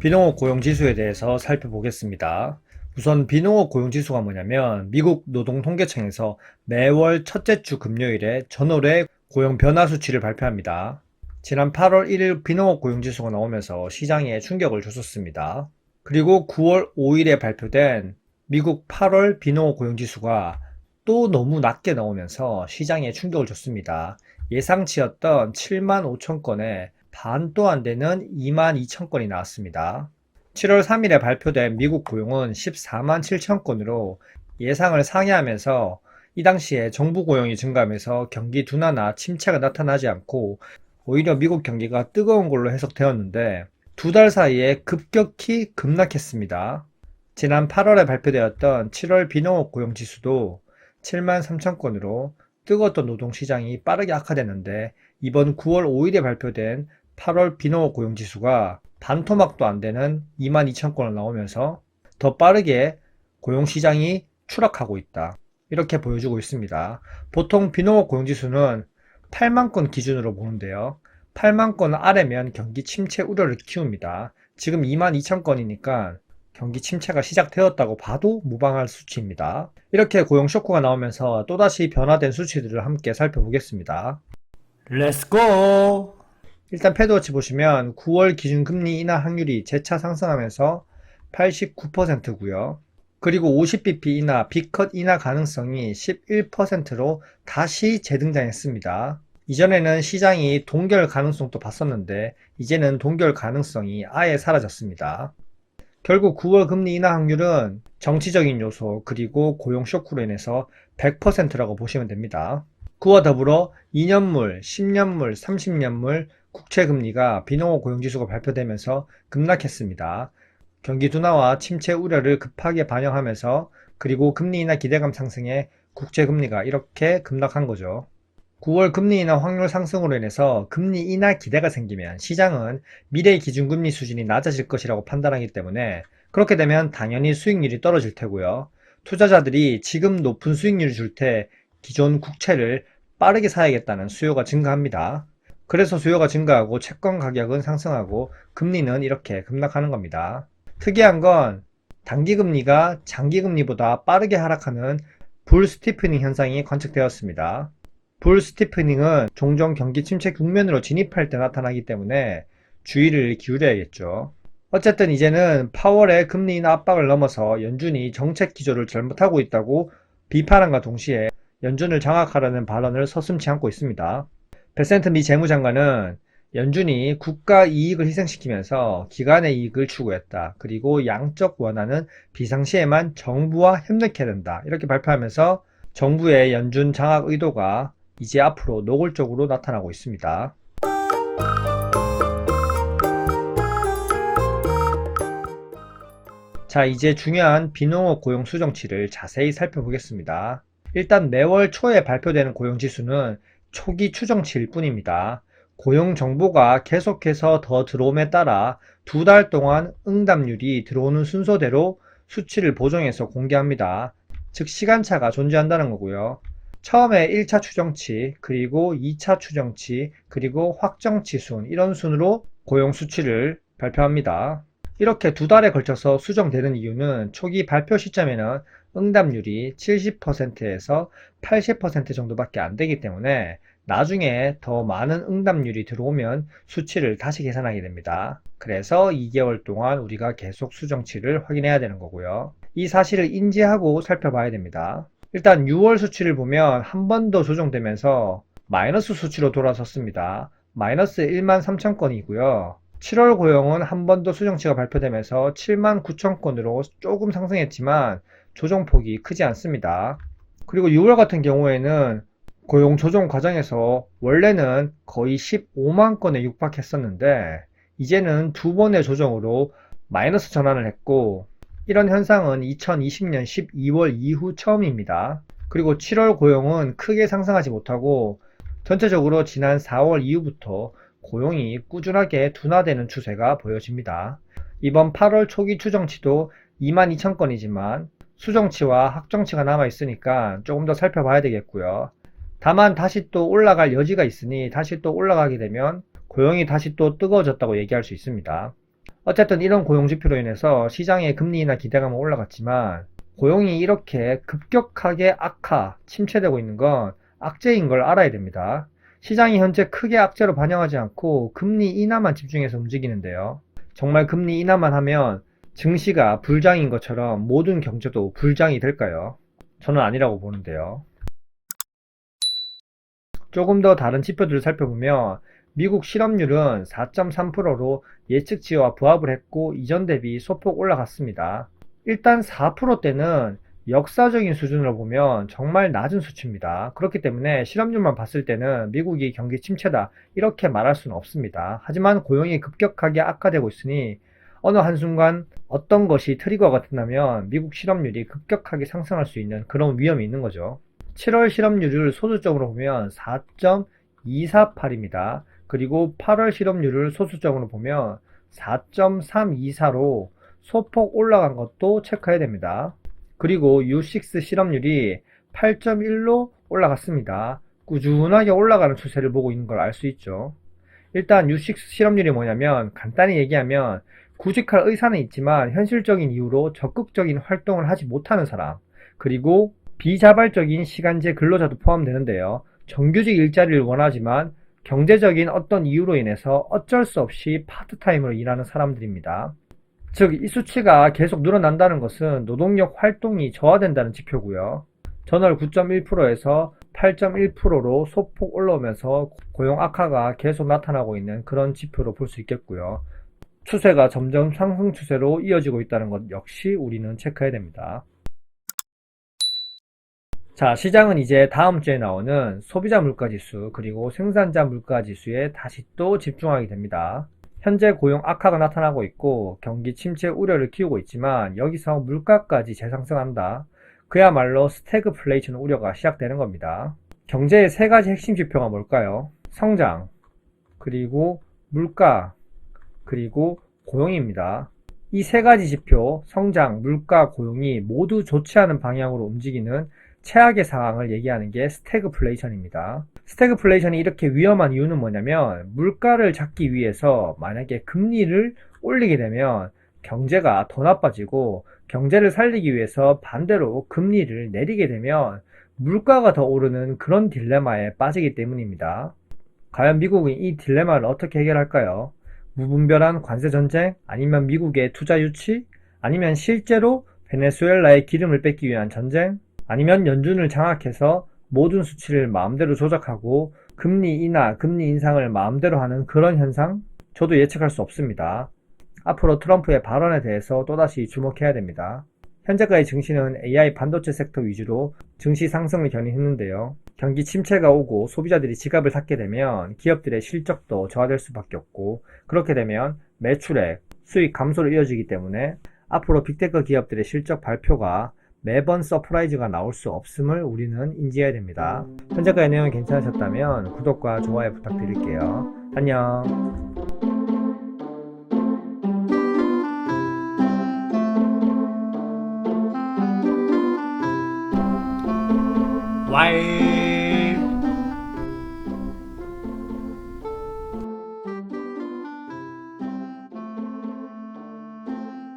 비농업 고용지수에 대해서 살펴보겠습니다. 우선 비농업 고용지수가 뭐냐면 미국 노동통계청에서 매월 첫째 주 금요일에 전월의 고용 변화 수치를 발표합니다. 지난 8월 1일 비농업 고용지수가 나오면서 시장에 충격을 줬었습니다. 그리고 9월 5일에 발표된 미국 8월 비농업 고용지수가 또 너무 낮게 나오면서 시장에 충격을 줬습니다. 예상치였던 7만 5천 건에 반도 안 되는 2만 2천 건이 나왔습니다. 7월 3일에 발표된 미국 고용은 14만 7천 건으로 예상을 상회하면서 이 당시에 정부 고용이 증가하면서 경기 둔화나 침체가 나타나지 않고 오히려 미국 경기가 뜨거운 걸로 해석되었는데 두 달 사이에 급격히 급락했습니다. 지난 8월에 발표되었던 7월 비농업 고용 지수도 7만 3천 건으로 뜨거웠던 노동시장이 빠르게 악화됐는데 이번 9월 5일에 발표된 8월 비농업 고용 지수가 반토막도 안 되는 2만 2천 건을 나오면서 더 빠르게 고용 시장이 추락하고 있다. 이렇게 보여주고 있습니다. 보통 비농업 고용 지수는 8만 건 기준으로 보는데요. 8만 건 아래면 경기 침체 우려를 키웁니다. 지금 2만 2천 건이니까 경기 침체가 시작되었다고 봐도 무방할 수치입니다. 이렇게 고용 쇼크가 나오면서 또다시 변화된 수치들을 함께 살펴보겠습니다. 렛츠고! 일단 패드워치 보시면 9월 기준 금리 인하 확률이 재차 상승하면서 89%고요. 그리고 50bp 인하, B컷 인하 가능성이 11%로 다시 재등장했습니다. 이전에는 시장이 동결 가능성도 봤었는데 이제는 동결 가능성이 아예 사라졌습니다. 결국 9월 금리 인하 확률은 정치적인 요소 그리고 고용 쇼크로 인해서 100%라고 보시면 됩니다. 그와 더불어 2년물, 10년물, 30년물 국채 금리가 비농업 고용지수가 발표되면서 급락했습니다. 경기 둔화와 침체 우려를 급하게 반영하면서 그리고 금리 인하 기대감 상승에 국채 금리가 이렇게 급락한 거죠. 9월 금리 인하 확률 상승으로 인해서 금리 인하 기대가 생기면 시장은 미래 기준금리 수준이 낮아질 것이라고 판단하기 때문에 그렇게 되면 당연히 수익률이 떨어질 테고요. 투자자들이 지금 높은 수익률을 줄 때 기존 국채를 빠르게 사야겠다는 수요가 증가합니다. 그래서 수요가 증가하고 채권 가격은 상승하고 금리는 이렇게 급락하는 겁니다. 특이한 건 단기 금리가 장기 금리보다 빠르게 하락하는 불 스티프닝 현상이 관측되었습니다. 불 스티프닝은 종종 경기 침체 국면으로 진입할 때 나타나기 때문에 주의를 기울여야겠죠. 어쨌든 이제는 파월의 금리 인하 압박을 넘어서 연준이 정책 기조를 잘못하고 있다고 비판함과 동시에 연준을 장악하라는 발언을 서슴지 않고 있습니다. 베센트 미 재무장관은 연준이 국가 이익을 희생시키면서 기관의 이익을 추구했다. 그리고 양적 완화는 비상시에만 정부와 협력해야 된다. 이렇게 발표하면서 정부의 연준 장악 의도가 이제 앞으로 노골적으로 나타나고 있습니다. 자, 이제 중요한 비농업 고용 수정치를 자세히 살펴보겠습니다. 일단 매월 초에 발표되는 고용 지수는 초기 추정치일 뿐입니다. 고용 정보가 계속해서 더 들어옴에 따라 두 달 동안 응답률이 들어오는 순서대로 수치를 보정해서 공개합니다. 즉 시간차가 존재한다는 거고요. 처음에 1차 추정치, 그리고 2차 추정치, 그리고 확정치 순 이런 순으로 고용 수치를 발표합니다. 이렇게 두 달에 걸쳐서 수정되는 이유는 초기 발표 시점에는 응답률이 70%에서 80% 정도밖에 안 되기 때문에 나중에 더 많은 응답률이 들어오면 수치를 다시 계산하게 됩니다. 그래서 2개월 동안 우리가 계속 수정치를 확인해야 되는 거고요. 이 사실을 인지하고 살펴봐야 됩니다. 일단 6월 수치를 보면 한 번 더 조정되면서 마이너스 수치로 돌아섰습니다. 마이너스 1만 3천 건이고요. 7월 고용은 한 번 더 수정치가 발표되면서 7만 9천 건으로 조금 상승했지만 조정폭이 크지 않습니다. 그리고 6월 같은 경우에는 고용 조정 과정에서 원래는 거의 15만 건에 육박했었는데 이제는 두 번의 조정으로 마이너스 전환을 했고 이런 현상은 2020년 12월 이후 처음입니다. 그리고 7월 고용은 크게 상승하지 못하고 전체적으로 지난 4월 이후부터 고용이 꾸준하게 둔화되는 추세가 보여집니다. 이번 8월 초기 추정치도 22,000건이지만 수정치와 확정치가 남아 있으니까 조금 더 살펴봐야 되겠고요. 다만 다시 또 올라갈 여지가 있으니 다시 또 올라가게 되면 고용이 다시 또 뜨거워졌다고 얘기할 수 있습니다. 어쨌든 이런 고용 지표로 인해서 시장의 금리나 기대감은 올라갔지만 고용이 이렇게 급격하게 악화, 침체되고 있는 건 악재인 걸 알아야 됩니다. 시장이 현재 크게 악재로 반영하지 않고 금리 인하만 집중해서 움직이는데요. 정말 금리 인하만 하면 증시가 불장인 것처럼 모든 경제도 불장이 될까요? 저는 아니라고 보는데요. 조금 더 다른 지표들을 살펴보면 미국 실업률은 4.3%로 예측치와 부합을 했고 이전 대비 소폭 올라갔습니다. 일단 4%대는 역사적인 수준으로 보면 정말 낮은 수치입니다. 그렇기 때문에 실업률만 봤을 때는 미국이 경기 침체다 이렇게 말할 수는 없습니다. 하지만 고용이 급격하게 악화되고 있으니 어느 한순간 어떤 것이 트리거가 된다면 미국 실업률이 급격하게 상승할 수 있는 그런 위험이 있는 거죠. 7월 실업률을 소수적으로 보면 4.248입니다. 그리고 8월 실업률을 소수적으로 보면 4.324로 소폭 올라간 것도 체크해야 됩니다. 그리고 U6 실업률이 8.1로 올라갔습니다. 꾸준하게 올라가는 추세를 보고 있는 걸 알 수 있죠. 일단 U6 실업률이 뭐냐면 간단히 얘기하면 구직할 의사는 있지만 현실적인 이유로 적극적인 활동을 하지 못하는 사람 그리고 비자발적인 시간제 근로자도 포함되는데요. 정규직 일자리를 원하지만 경제적인 어떤 이유로 인해서 어쩔 수 없이 파트타임으로 일하는 사람들입니다. 즉, 이 수치가 계속 늘어난다는 것은 노동력 활동이 저하된다는 지표고요. 전월 9.1%에서 8.1%로 소폭 올라오면서 고용 악화가 계속 나타나고 있는 그런 지표로 볼 수 있겠고요. 추세가 점점 상승 추세로 이어지고 있다는 것 역시 우리는 체크해야 됩니다. 자, 시장은 이제 다음 주에 나오는 소비자 물가지수 그리고 생산자 물가지수에 다시 또 집중하게 됩니다. 현재 고용 악화가 나타나고 있고 경기 침체 우려를 키우고 있지만 여기서 물가까지 재상승한다. 그야말로 스태그플레이션 우려가 시작되는 겁니다. 경제의 세 가지 핵심 지표가 뭘까요? 성장, 그리고 물가, 그리고 고용입니다. 이 세 가지 지표, 성장, 물가, 고용이 모두 좋지 않은 방향으로 움직이는 최악의 상황을 얘기하는 게 스태그플레이션입니다. 스태그플레이션이 이렇게 위험한 이유는 뭐냐면 물가를 잡기 위해서 만약에 금리를 올리게 되면 경제가 더 나빠지고 경제를 살리기 위해서 반대로 금리를 내리게 되면 물가가 더 오르는 그런 딜레마에 빠지기 때문입니다. 과연 미국은 이 딜레마를 어떻게 해결할까요? 무분별한 관세 전쟁? 아니면 미국의 투자 유치? 아니면 실제로 베네수엘라의 기름을 뺏기 위한 전쟁? 아니면 연준을 장악해서 모든 수치를 마음대로 조작하고 금리 인하, 금리 인상을 마음대로 하는 그런 현상? 저도 예측할 수 없습니다. 앞으로 트럼프의 발언에 대해서 또다시 주목해야 됩니다. 현재까지 증시는 AI 반도체 섹터 위주로 증시 상승을 견인했는데요. 경기 침체가 오고 소비자들이 지갑을 닫게 되면 기업들의 실적도 저하될 수밖에 없고 그렇게 되면 매출액, 수익 감소로 이어지기 때문에 앞으로 빅테크 기업들의 실적 발표가 매번 서프라이즈가 나올 수 없음을 우리는 인지해야 됩니다. 현재까지 내용이 괜찮으셨다면 구독과 좋아요 부탁드릴게요. 안녕. 와이